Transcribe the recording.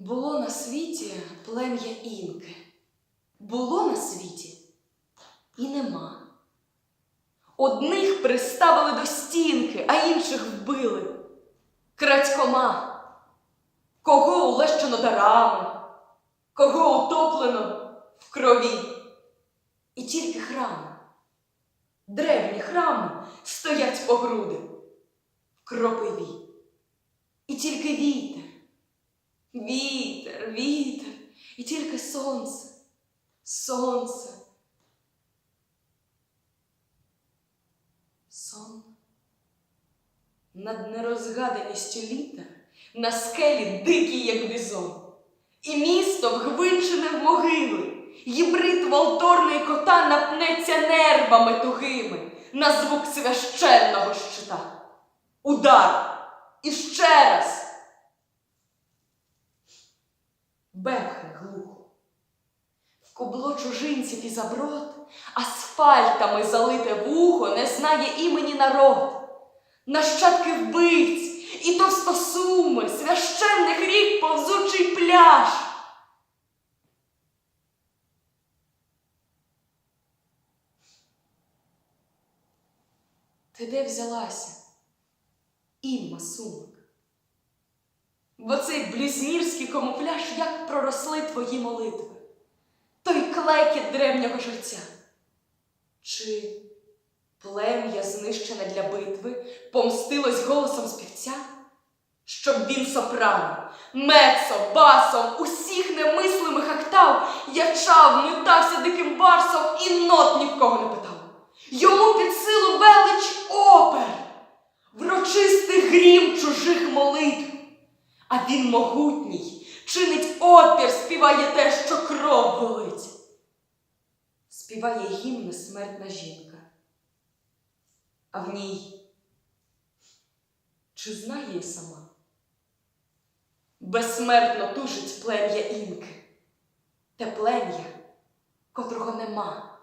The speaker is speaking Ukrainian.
Було на світі плем'я інки. Було на світі і нема. Одних приставили до стінки, а інших вбили. Крадькома. Кого улещено дарами, кого утоплено в крові. І тільки храми, древні храми стоять по груди в кропиві. І тільки вітер, вітер, вітер, і тільки сонце, сонце. Сон. Над нерозгаданістю літа на скелі дикий, як бізон, і місто вгвинчене в могили, Єбрид валторної кота напнеться нервами тугими на звук священного щита. Удар! І ще раз. Бехне глухо. В кубло чужинців і заброд, асфальтами залите вухо не знає імені народ. Нащадки вбивць і товстосуми, священних рік повзучий пляж. Ти де взялася? Імма Сумик. Бо цей блюзнірський камуфляж як проросли твої молитви, той клекіт древнього жерця. Чи плем'я, знищене для битви, помстилось голосом співця? Щоб він сопрано, мецо, басом, усіх немислимих октав ячав, метався диким барсом і нот ні в кого не питав. Йому під силу велич опер, врочистий грім чужих молитв. А він могутній, чинить опір, співає те, що кров болить. Співає гімн смертна жінка. А в ній чи знає сама? Безсмертно тужить плем'я інки, те плем'я, котрого нема.